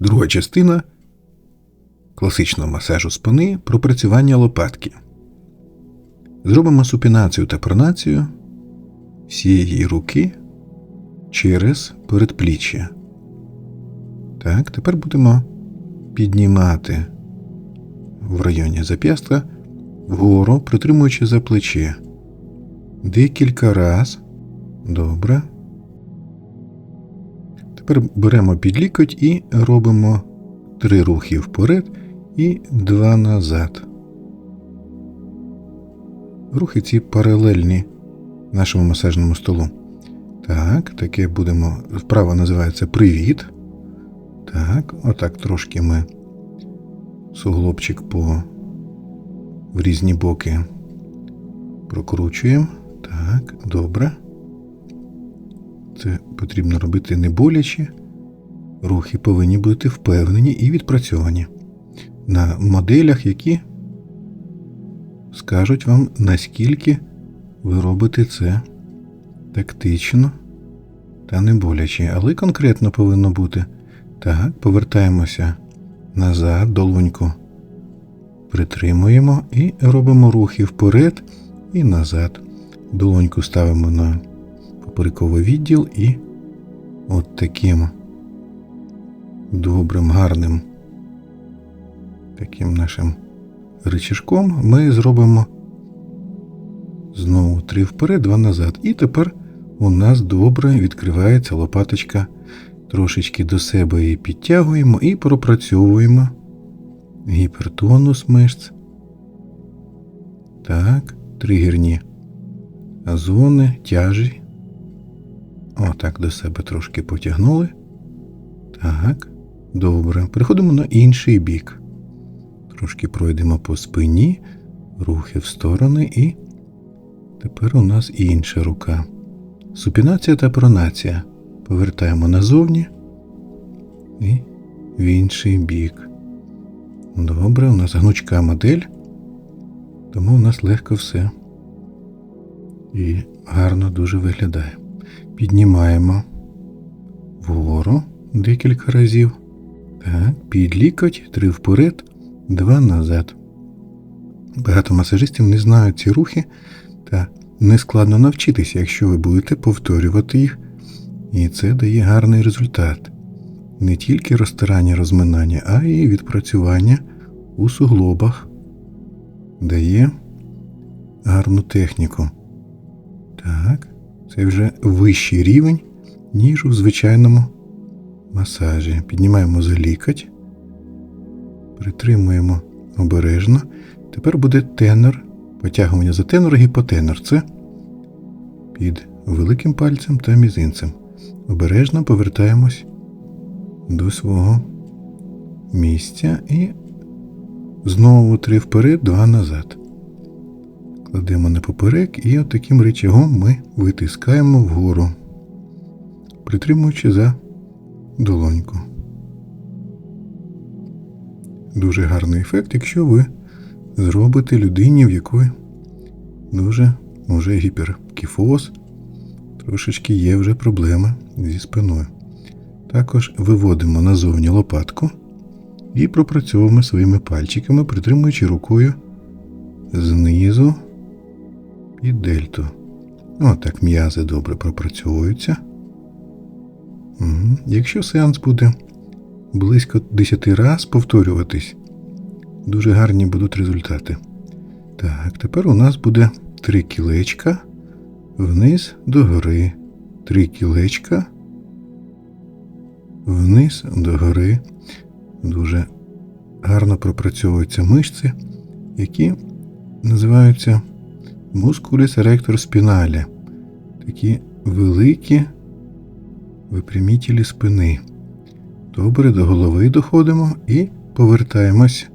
Друга частина класичного масажу спини пропрацювання лопатки. Зробимо супінацію та пронацію всієї руки через передпліччя. Так, тепер будемо піднімати в районі зап'ястка вгору, притримуючи за плече. Декілька раз. Добре. Тепер беремо під лікоть і робимо три рухи вперед і два назад. Рухи ці паралельні нашому масажному столу. Так, таке будемо. Вправа називається привіт. Так, отак трошки ми суглобчик по в різні боки прокручуємо. Так, добре. Це потрібно робити не боляче. Рухи повинні бути впевнені і відпрацьовані на моделях, які скажуть вам, наскільки ви робите це тактично та не боляче, але конкретно повинно бути. Так, повертаємося назад, долоньку притримуємо і робимо рухи вперед і назад. Долоньку ставимо на поперековий відділ і от таким добрим, гарним таким нашим рычажком ми зробимо знову три вперед, два назад. І тепер у нас добре відкривається лопаточка. Трошечки до себе її підтягуємо і пропрацьовуємо гіпертонус мишць. Так, тригерні зони, тяжі. Отак до себе трошки потягнули. Так, добре. Переходимо на інший бік. Трошки пройдемо по спині, рухи в сторони, і тепер у нас інша рука. Супінація та пронація. Повертаємо назовні і в інший бік. Добре, у нас гнучка модель, тому у нас легко все. І гарно дуже виглядає. Піднімаємо вгору декілька разів. Так, під лікоть, три вперед, два назад. Багато масажистів не знають ці рухи, та не складно навчитися, якщо ви будете повторювати їх, і це дає гарний результат. Не тільки розтирання розминання, а й відпрацювання у суглобах дає гарну техніку. Так, це вже вищий рівень, ніж у звичайному масажі. Піднімаємо за лікоть, притримуємо обережно. Тепер буде тенор, потягування за тенор, гіпотенор. Це під великим пальцем та мізинцем. Обережно повертаємось до свого місця і знову три вперед, два назад. Кладемо на поперек і отаким речагом ми витискаємо вгору, притримуючи за долоньку. Дуже гарний ефект, якщо ви зробите людині, в якої дуже може гіперкіфоз, трошечки є вже проблеми зі спиною. Також виводимо назовні лопатку і пропрацьовуємо своїми пальчиками, притримуючи рукою знизу під дельту. Отак м'язи добре пропрацьовуються. Угу. Якщо сеанс буде близько 10 разів повторюватись, дуже гарні будуть результати. Так, тепер у нас буде три кілечка вниз до гори. Три кілечка. Вниз до гори. Дуже гарно пропрацьовуються мишці, які називаються мускуліс еректор спіналі. Такі великі випрямітелі спини. Добре, до голови доходимо і повертаємось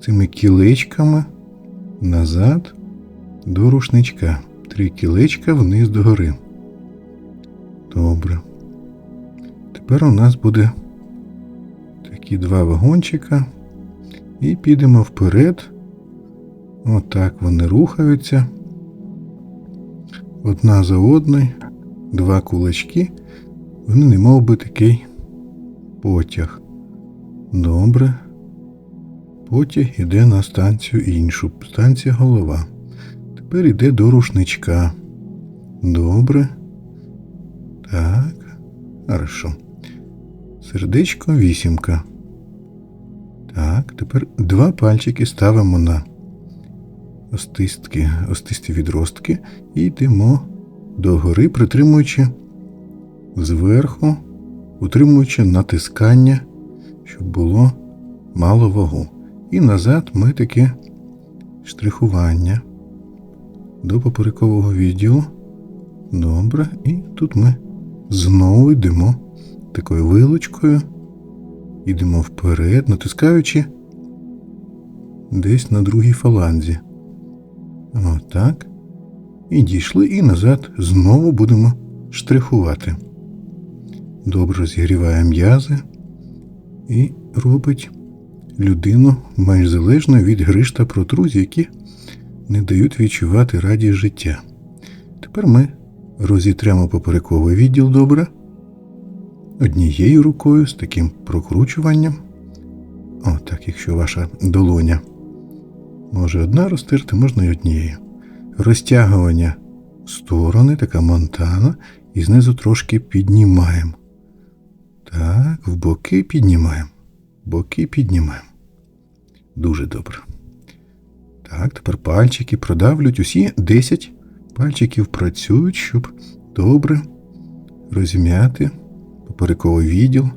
цими кілечками назад до рушничка. Три кілечка вниз до гори. Добре. Тепер у нас буде такі два вагончика. І підемо вперед. Отак вони рухаються. Одна за одною, два кулачки. Вони не мов би такий потяг. Добре. Потяг іде на станцію іншу. Станція голова. Тепер іде до рушничка. Добре. Так. Хорошо. Сердечко вісімка. Так, тепер два пальчики ставимо на остистки, остисті відростки і йдемо догори, притримуючи зверху, утримуючи натискання, щоб було мало вагу. І назад ми таке штрихування до поперекового відділу. Добре. І тут ми знову йдемо такою вилочкою. Йдемо вперед, натискаючи десь на другій фаланзі. Отак. І дійшли, і назад знову будемо штрихувати. Добре розігріває м'язи і робить людину майже залежно від гриш та протрузій, які не дають відчувати радість життя. Тепер ми розітремо поперековий відділ добре. Однією рукою з таким прокручуванням. О, так, якщо ваша долоня може одна розтерти, можна і однією. Розтягування в сторони, така монтана, і знизу трошки піднімаємо. Так, в боки піднімаємо. Боки піднімаємо. Дуже добре. Так, тепер пальчики продавлюють. Усі 10 пальчиків працюють, щоб добре розім'яти поперековий відділ,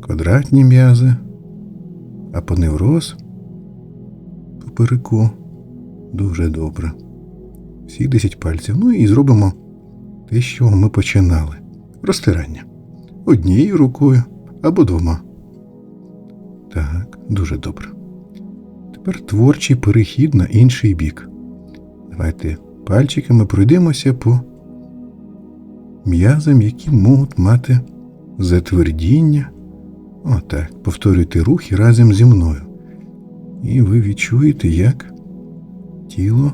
квадратні м'язи, апоневроз попереку. Дуже добре. Всі 10 пальців. Ну і зробимо те, з чого ми починали. Розтирання. Однією рукою або двома. Так, дуже добре. Тепер творчий перехід на інший бік. Давайте пальчиками пройдемося по м'язам, які можуть мати затвердіння. Отак. Повторюйте рухи разом зі мною. І ви відчуєте, як тіло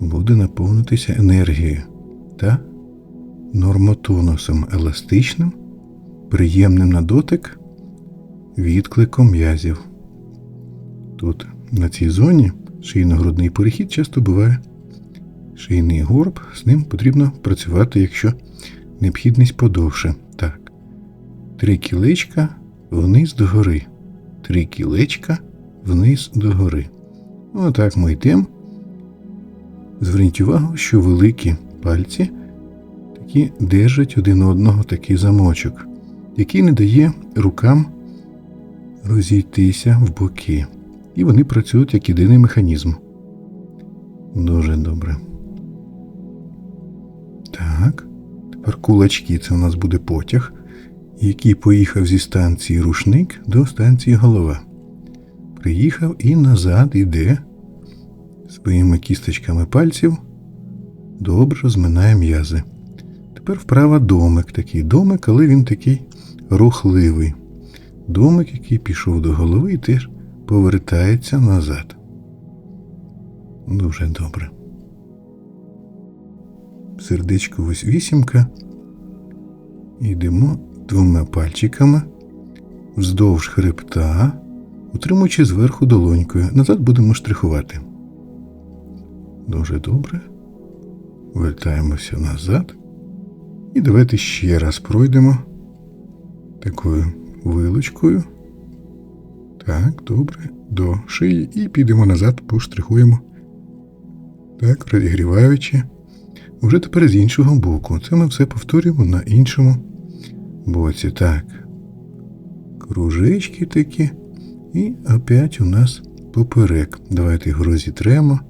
буде наповнитися енергією та нормотонусом еластичним, приємним на дотик відкликом м'язів. Тут, на цій зоні, шийно-грудний перехід часто буває шийний горб, з ним потрібно працювати, якщо необхідність подовше. Так. Три кілечка вниз до гори. Три кілечка вниз до гори. Отак ми йдемо. Зверніть увагу, що великі пальці такі держать один одного такий замочок, який не дає рукам розійтися в боки. І вони працюють як єдиний механізм. Дуже добре. Так. Тепер кулачки це у нас буде потяг, який поїхав зі станції рушник до станції голова. Приїхав і назад іде своїми кісточками пальців. Добре розминає м'язи. Тепер вправа домик такий домик, але він такий рухливий. Домик, який пішов до голови і теж повертається назад. Дуже добре. Сердечко ось вісімка. Йдемо двома пальчиками вздовж хребта, утримуючи зверху долонькою. Назад будемо штрихувати. Дуже добре. Вертаємося назад. І давайте ще раз пройдемо такою вилочкою. Так, добре, до шиї і підемо назад, поштрихуємо. Так, розігріваючи. Уже тепер з іншого боку. Це ми все повторюємо на іншому боці. Так. Кружечки такі. І опять у нас поперек. Давайте його розітремо,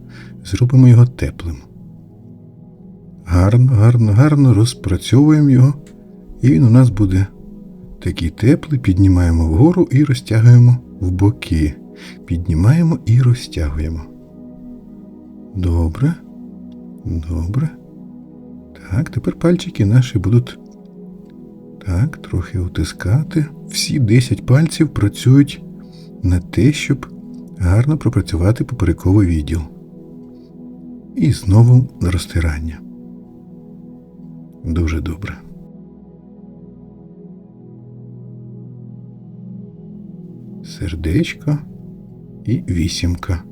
зробимо його теплим. Гарно, гарно, гарно розпрацьовуємо його. І він у нас буде такий теплий. Піднімаємо вгору і розтягуємо в боки. Піднімаємо і розтягуємо. Добре. Добре. Так, тепер пальчики наші будуть так, трохи утискати. Всі 10 пальців працюють на те, щоб гарно пропрацювати поперековий відділ. І знову розтирання. Дуже добре. сердечко і вісімка.